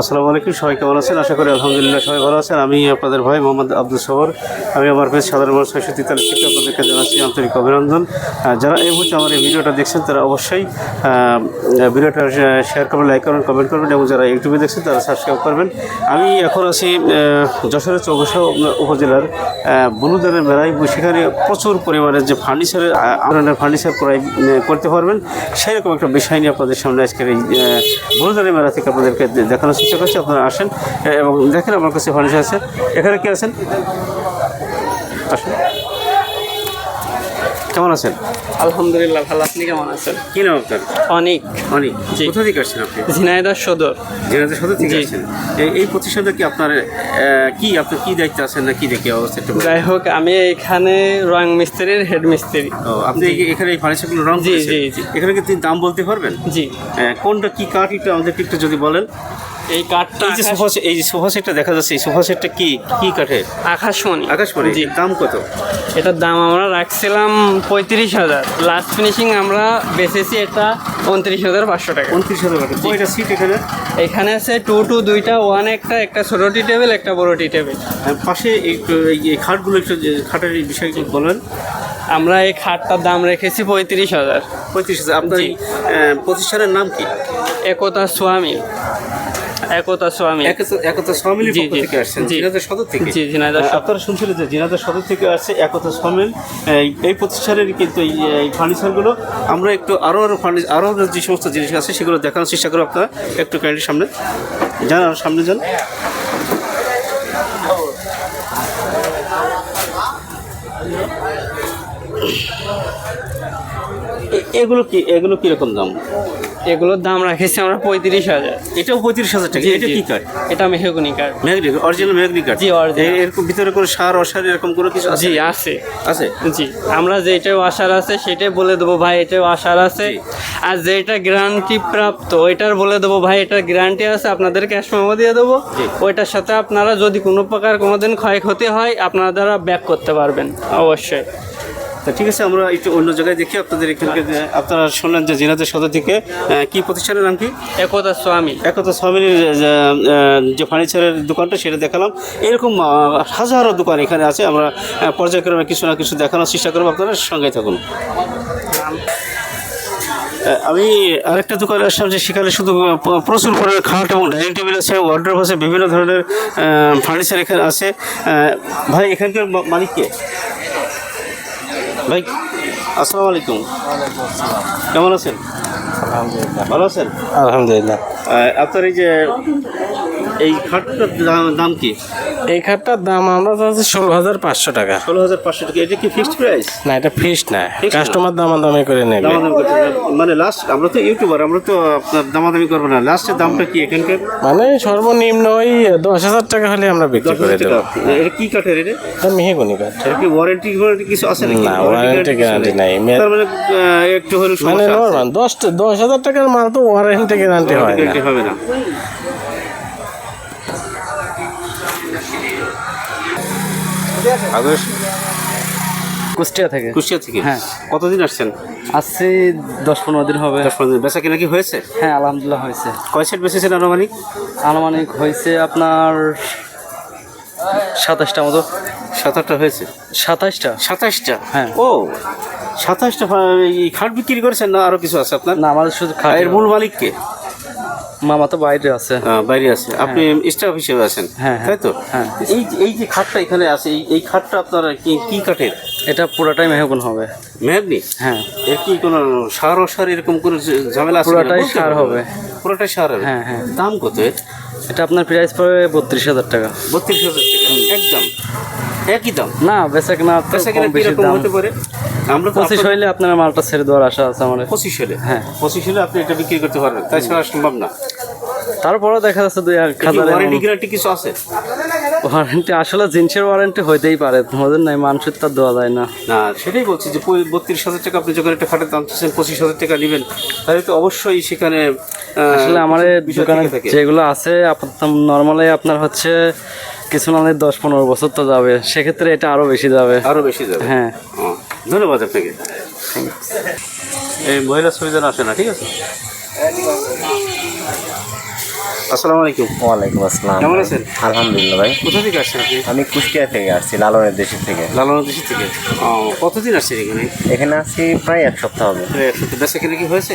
আসসালামু আলাইকুম সবাই কেমন আছেন? আশা করি আলহামদুলিল্লাহ সবাই ভালো আছেন। আমি আপনাদের ভাই মোহাম্মদ আব্দুল সবর আমি আমার পেজ সাধারণ মানুষ ছয়শো তেতাল্লিশ থেকে আপনাদেরকে জানাচ্ছি আন্তরিক অভিনন্দন। যারা এই মুহূর্তে আমার এই ভিডিওটা দেখছেন তারা অবশ্যই ভিডিওটা শেয়ার করবেন লাইক করবেন কমেন্ট করবেন এবং যারা ইউটিউবে দেখছেন তারা সাবস্ক্রাইব করবেন। আমি এখন আছি যশোরের চৌকশা উপজেলার আহ, বুলুদানের মেলায় সেখানে প্রচুর পরিমাণে যে ফার্নিচারের ধরনের ফার্নিচার ক্রয় করতে পারবেন। সেরকম একটা বিষয় নিয়ে আপনাদের সামনে আজকের এই বুলুদানের মেলা থেকে আপনাদেরকে দে- দেখানোর চেষ্টা করছি আপনারা আসেন। এবং দেখেন আমার কাছে ফার্নিচার আছে। এখানে কি আছেন? আসেন। কেমন আছেন? আলহামদুলিল্লাহ ভালো। আপনি কেমন আছেন? কি নাম আপনার? অনেক। অনেক। কোথা থেকে আসছেন আপনি? ঝিনাইদহ সদর। জেনারেল সাথে থেকে আসছেন। এই- এই প্রতিষ্ঠানটা কি আপনার কি আপনি কি দায়িত্ব আছেন না কি দেখি অবস্থা যাই হোক আমি এখানে রং মিস্ত্রির হেড মিস্ত্রি। ও, আপনি এখানে এই ফার্নিচারগুলো রং জি, জি, জি। এখানে কি দাম বলতে পারবেন? জি। কোনটা কি কাঠ একটু আমাদের একটু যদি বলেন। এই কাঠটা এই যে সোফা এই যে সোফা সেটটা দেখা যাচ্ছে এই সোফা সেটটা কি? কি কাঠের? আকাশমণি। আকাশমণি? জি। দাম কত? এটার দাম আমরা রাখছিলাম পঁয়ত্রিশ হাজার। লাস্ট ফিনিশিং আমরা বেচেছি এটা উনত্রিশ হাজার পাঁচশো টাকা। উনত্রিশ হাজার টাকা। কয়টা সিট এখানে? এখানে আছে টু টু দুইটা ওয়ান একটা একটা ছোটো টি টেবিল একটা বড় টি টেবিল পাশে এই খাটগুলো একটু খাটের এই বিষয়গুলো বলবেন আমরা এই খাটটার দাম রেখেছি পঁয়ত্রিশ হাজার। পঁয়ত্রিশ হাজার। আপনার প্রতিষ্ঠানের নাম কি? একতা সোয়ামী একতা সোয়ামী একতা- জি, পক্ষ। থেকে আসছেন। জিনাদের সদর থেকে জি, সদর। আপনারা শুনছিলেন যে জিনাদের সদর থেকে আসছে একতা সমিল এই- প্রতিষ্ঠানের কিন্তু এই ফার্নিচারগুলো আমরা একটু আরও আরও ফার্নিচার আরও যে সমস্ত জিনিস আছে সেগুলো দেখানোর চেষ্টা করব আপনারা একটু ক্যান্ডির সামনে যান সামনে যান এগুলো কি এগুলো কীরকম দাম এগুলোর দাম রাখেছি আমরা পঁয়ত্রিশ হাজার। এটাও পঁয়ত্রিশ হাজার টাকা। এটা। কি কাঠ? এটা মেহগুনি কার্ড মেঘনি অরিজিনাল মেঘনি কাঠ? জি, original। এ- এরকম ভিতরে কোনো সার অসার এরকম কোনো কিছু আছে? জি আছে। আছে? জি আমরা যেটাও আসার আছে সেটাই বলে দেবো ভাই এটাও আসার আছে। আর যেটা গ্যারান্টি প্রাপ্ত ওইটার বলে দেবো ভাই এটার গ্যারান্টি আছে আপনাদের ক্যাশ মেমো দিয়ে দেবো। ওইটার সাথে আপনারা যদি কোনো প্রকার কোনোদিন ক্ষয়ক্ষতি হয় আপনারা দ্বারা ব্যাক করতে পারবেন অবশ্যই। তা ঠিক আছে আমরা একটু অন্য জায়গায় দেখি আপনাদের এখানকে যে- আপনারা শুনলেন যে জিনাদের সদর থেকে কি প্রতিষ্ঠানের নাম কি? একতা স্বামী। একতা স্বামীর যে ফার্নিচারের দোকানটা সেটা দেখালাম। এরকম হাজারো দোকান এখানে আছে আমরা পর্যায়ক্রমে কিছু না কিছু দেখানোর চেষ্টা করব আপনারা সঙ্গে থাকুন। আমি আরেকটা দোকানে আসলাম যে সেখানে শুধু প্রচুর পরিমাণে খাট এবং ডাইনিং টেবিল আছে ওয়ার্ড্রোব আছে বিভিন্ন ধরনের ফার্নিচার এখানে আছে। ভাই এখানকার মা- মালিক কে? ভাই আসসালামু আলাইকুম। কেমন আছেন? ভালো আছেন? আলহামদুলিল্লাহ। আপনার এই যে এই খাটটার দাম- কি? এই খাটটার দাম আমরা চাচ্ছি ষোলো হাজার পাঁচশো টাকা। ষোলো হাজার পাঁচশো টাকা। এটা কি ফিক্সড প্রাইস না এটা ফিক্সড না? কাস্টমার দামাদামি করে নেবে। মানে লাস্ট আমরা তো ইউটিউবার আমরা তো আপনার দামাদামি করব না। লাস্টের দামটা কি এখানকার? মানে সর্বনিম্ন ওই দশ হাজার টাকা হলে আমরা বিক্রি করে দেবো। এটা কি কাঠের এটা? এটা মেহেগুনি কাঠ। এটা কি ওয়ারেন্টি ওয়ারেন্টি কিছু আছে নাকি? না, warranty guarantee নাই। তার মানে একটু হলে মানে নর্মাল দশ দশ হাজার টাকার মাল তো ওয়ারেন্টি গ্যারান্টি হয় না। হবে না। কুষ্টিয়া থেকে। কুষ্টিয়া থেকে? হ্যাঁ। কতদিন আসছেন? আসছে দশ পনেরো দিন হবে। দশ পনেরো দিন। বেচা কিনা কি হয়েছে? হ্যাঁ আলহামদুলিল্লাহ হয়েছে। কয় সেট বেচেছেন আনুমানিক? আনুমানিক হয়েছে আপনার সাতাশটা মতো। সাত আটটা হয়েছে? সাতাশটা। সাতাশটা? হ্যাঁ। ও সাতাশটা এই খাট বিক্রি করেছেন না আরও কিছু আছে আপনার? না আমাদের শুধু আর খাট। এর মূল মালিককে? মামা তো বাইরে আছে। বাইরে আছে। আপনি স্টাফ হিসেবে আছেন হ্যাঁ, হ্যাঁ। তাই তো? হ্যাঁ। এই যে- এই যে খাটটা এখানে আছে এই খাটটা আপনার কি কি কাঠের? এটা পুরোটাই মেহগুন হবে। মেহগনি? হ্যাঁ। এর কি কোনো সার অসার এরকম কোনো ঝামেলা আছে? পুরোটাই সার হবে। পুরোটাই সার হবে। হ্যাঁ, হ্যাঁ। দাম কত এর? এটা আপনার প্রাইস পড়বে বত্রিশ হাজার টাকা। বত্রিশ হাজার টাকা। একদম। একই দাম? না বেচা কিনা তো পেশা কম কিনা বেশি কীরকম দাম। হতে পারে? আমরা পঁচিশ হইলে আপনার মালটা ছেড়ে দেওয়ার আশা আছে আমাদের। পঁচিশ হলে হ্যাঁ। পঁচিশ হলে আপনি এটা বিক্রি করতে পারবেন। তাই ছাড়া সম্ভব না। তারপরেও দেখা যাচ্ছে দুই এক হাজার ওয়ারেন্টি গ্যারান্টি কিছু আছে? ওয়ারেন্টি আসলে জিনিসের ওয়ারেন্টি হইতেই পারে। তোমাদের নাই মানুষের তার দেওয়া যায় না। না সেটাই বলছি যে বত্রিশ হাজার টাকা আপনি যখন একটা খাটের দাম চাচ্ছেন পঁচিশ হাজার টাকা নেবেন তাহলে তো অবশ্যই সেখানে আসলে আমার দোকানে যেগুলো আছে নর্মালি আপনার হচ্ছে কিছু না দশ পনেরো বছর তো যাবে। সেক্ষেত্রে এটা আরও বেশি যাবে। আরও বেশি যাবে। হ্যাঁ। ধন্যবাদ আপনাকে। এই মহিলা সুবিধা আসে না ঠিক আছে? আসসালামু আলাইকুম। ওয়ালাইকুম আসসালাম। কেমন আছেন? আলহামদুলিল্লাহ ভাই। কোথা থেকে আসছেন আপনি? আমি কুষ্টিয়া থেকে আসছি লালনের দেশের থেকে। লালনা দেশি থেকে? ও, কতদিন আসছেন এখানে? এখানে আসছি প্রায় এক সপ্তাহ হবে। বেচা কিনে কি হয়েছে?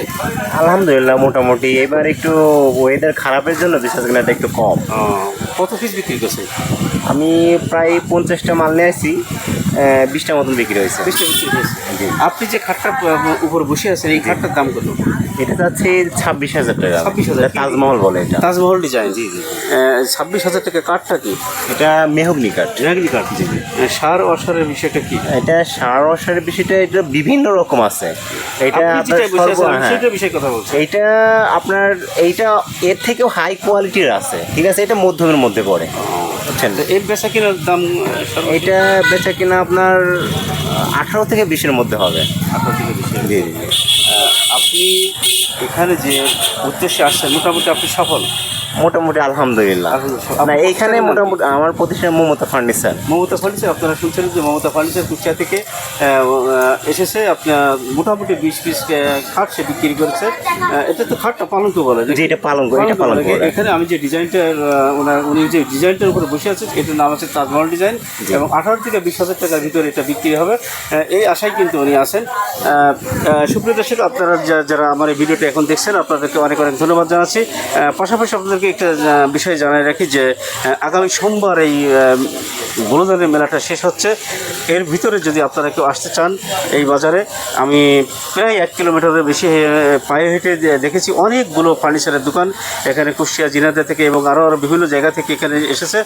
আলহামদুলিল্লাহ মোটামুটি এবার একটু ওয়েদার খারাপের জন্য বিশ্বাস কিনাটা একটু কম। কত পিস বিক্রি করছে আমি প্রায় পঞ্চাশটা মাল নিয়ে আসছি। বিশটা মতন বিক্রি হয়েছে। আপনি যে খাটটা উপর বসে আছেন এই খাটটার দাম কত? এটা যাচ্ছে ছাব্বিশ হাজার টাকা। 26,000 এটা তাজমহল বলে এটা। তাজমহল ডিজাইন জি জি ছাব্বিশ হাজার টাকা কাঠটা কি? এটা মেহগনি কাঠ। মেহাগনি কাঠ জি সার অসারের বিষয়টা কি? এটা সার অসারের বিষয়টা এটা বিভিন্ন রকম আছে। এটা হ্যাঁ। বিষয়ে কথা বলছি এইটা আপনার এইটা এর থেকেও হাই কোয়ালিটির আছে। ঠিক আছে এটা মধ্যমের মধ্যে পড়ে। বুঝছেন তো এর বেচা কেনার দাম এটা বেচা কিনা আপনার আঠারো থেকে বিশের মধ্যে হবে। আঠারো থেকে বিশ জি। আপনি এখানে যে উদ্দেশ্যে আসছেন মোটামুটি আপনি সফল? মোটামুটি আলহামদুলিল্লাহ। না এইখানে মোটামুটি আমার প্রতিষ্ঠান মমতা ফার্নিচার। মমতা ফার্নিচার আপনারা শুনছেন যে মমতা ফার্নিচার কুষ্টিয়া থেকে এসেছে। আপনার মোটামুটি বিশ পিস খাট সে বিক্রি করেছে। এটা তো খাটটা পালঙ্ক বলে? জি, এটা পালঙ্ক, এটা পালঙ্ক। এখানে আমি যে ডিজাইনটার ওনার উনি যে ডিজাইনটার উপরে বসে আছে এটার নাম আছে তাজমহল ডিজাইন। এবং আঠারো থেকে বিশ হাজার টাকার ভিতরে এটা বিক্রি হবে। এই আশায় কিন্তু উনি আছেন। সুপ্রিয় দর্শক আপনারা যা- যারা আমার এই ভিডিওটা এখন দেখছেন আপনাদেরকে অনেক অনেক ধন্যবাদ জানাচ্ছি। পাশাপাশি আপনাদেরকে একটা বিষয় জানিয়ে রাখি যে আগামী সোমবার এই গোলদানের মেলাটা শেষ হচ্ছে। এর ভিতরে যদি আপনারা কেউ আসতে চান এই বাজারে, আমি প্রায় এক কিলোমিটারের বেশি পায়ে হেঁটে দেখেছি অনেকগুলো ফার্নিচারের দোকান। এখানে কুষ্টিয়া, জিনাদা থেকে এবং আরও আরও বিভিন্ন জায়গা থেকে এখানে এসেছে।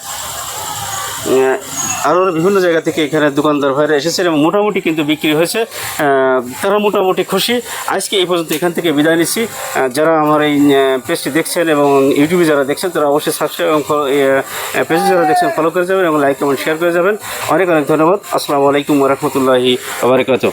আরও বিভিন্ন জায়গা থেকে এখানে দোকানদার ভাইরা এসেছেন এবং মোটামুটি কিন্তু বিক্রি হয়েছে। তারা মোটামুটি খুশি। আজকে এই পর্যন্ত এখান থেকে বিদায় নিচ্ছি। যারা আমার এই পেজটি দেখছেন এবং ইউটিউবে যারা দেখছেন, তারা অবশ্যই সাবস্ক্রাইব এবং পেজে যারা দেখছেন ফলো করে যাবেন এবং লাইক কমেন্ট শেয়ার করে যাবেন। অনেক অনেক ধন্যবাদ। আসসালামু আলাইকুম রহমতুল্লাহি আবরকাত